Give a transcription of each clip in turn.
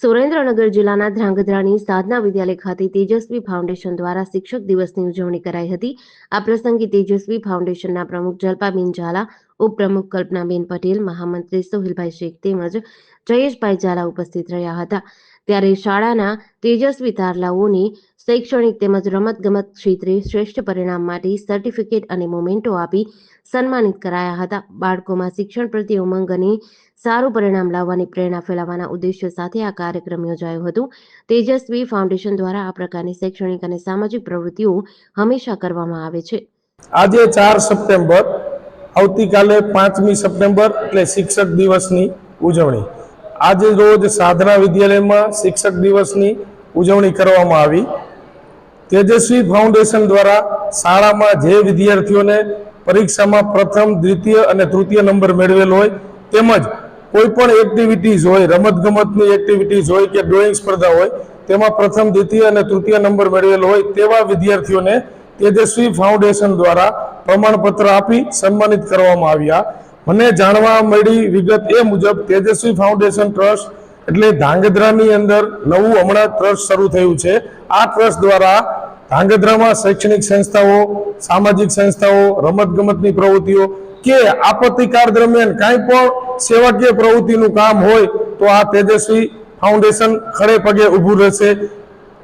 સુરેન્દ્રનગર જિલ્લાના ધ્રાંગધ્રાની સાધના વિદ્યાલય ખાતે તેજસ્વી ફાઉન્ડેશન દ્વારા શિક્ષક દિવસની ઉજવણી કરાઈ હતી. આ પ્રસંગે તેજસ્વી ફાઉન્ડેશનના પ્રમુખ જલ્પાબેન ઝાલા ઉપપ્રમુખ કલ્પનાબેન પટેલ, મહામંત્રી સોહિલભાઈ શેખ તેમજ જયેશભાઈ ઝાલા ઉપસ્થિત રહ્યા હતા. ત્યારે શાળાના તેજસ્વી તારલાઓની શૈક્ષણિક તેમજ રમતગમત ક્ષેત્રે શ્રેષ્ઠ પરિણામ માટે સર્ટિફિકેટ અને મોમેન્ટો આપી સન્માનિત કરાયા હતા. બાળકોમાં શિક્ષણ પ્રત્યે ઉમંગ અને સારું પરિણામ લાવવાની પ્રેરણા ફેલાવવાના ઉદ્દેશ્ય સાથે આ કાર્યક્રમ યોજાયો હતો. તેજસ્વી ફાઉન્ડેશન દ્વારા આ પ્રકારની શૈક્ષણિક અને સામાજિક પ્રવૃત્તિઓ હંમેશા કરવામાં આવે છે. આજે ચાર સપ્ટેમ્બર આવતીકાલે પાંચમી સપ્ટેમ્બર એટલે શિક્ષક દિવસની ઉજવણી. આજે રોજ સાધના વિદ્યાલયમાં શિક્ષક દિવસની ઉજવણી કરવામાં આવી. તેજસ્વી ફાઉન્ડેશન દ્વારા શાળામાં જે વિદ્યાર્થીઓને પરીક્ષામાં પ્રથમ, દ્વિતીય અને તૃતીય નંબર મેળવેલ હોય, તેમજ કોઈ પણ એક્ટિવિટીઝ હોય, રમતગમતની એક્ટિવિટીઝ હોય કે ડ્રોઈંગ સ્પર્ધા હોય, તેમાં પ્રથમ, દ્વિતીય અને તૃતીય નંબર મેળવેલ હોય, તેવા વિદ્યાર્થીઓને તેજસ્વી ફાઉન્ડેશન દ્વારા પ્રમાણપત્ર આપી સન્માનિત કરવામાં આવ્યા. મને જાણવા મળી વિગત એ મુજબ તેજસ્વી ફાઉન્ડેશન ટ્રસ્ટ એટલે ધાંગધ્રાની અંદર નવું હમણાં ટ્રસ્ટ શરૂ થયું છે. આ ટ્રસ્ટ દ્વારા ધાંગધ્રામાં શૈક્ષણિક સંસ્થાઓ, સામાજિક સંસ્થાઓ, રમતગમતની પ્રવૃત્તિઓ કે આપત્તિકાળ દરમિયાન કાંઈ પણ સેવાકીય પ્રવૃત્તિનું કામ હોય તો આ તેજસ્વી ફાઉન્ડેશન ખડે પગે ઊભું રહેશે.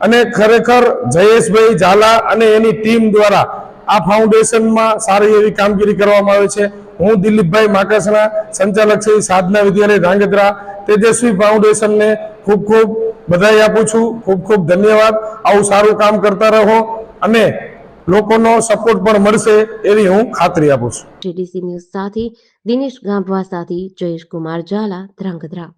અને ખરેખર જયેશભાઈ ઝાલા અને એની ટીમ દ્વારા આ ફાઉન્ડેશનમાં સારી એવી કામગીરી કરવામાં આવે છે. હું દિલીપભાઈ માકસના સંચાલક શ્રી સાધના વિદ્યાલય ધાંગધ્રા તેજસ્વી ફાઉન્ડેશનને ખૂબ ખૂબ બધાઈ આપું છું. ખૂબ ખૂબ ધન્યવાદ. આવું સારું કામ કરતા રહો અને લોકોનો સપોર્ટ પણ મળશે એવી હું ખાતરી આપું છું. જેડીસી ન્યૂઝ સાથે દિનેશ ગામવા સાથે જયેશ કુમાર ઝાલા ધ્રાંગધ્રા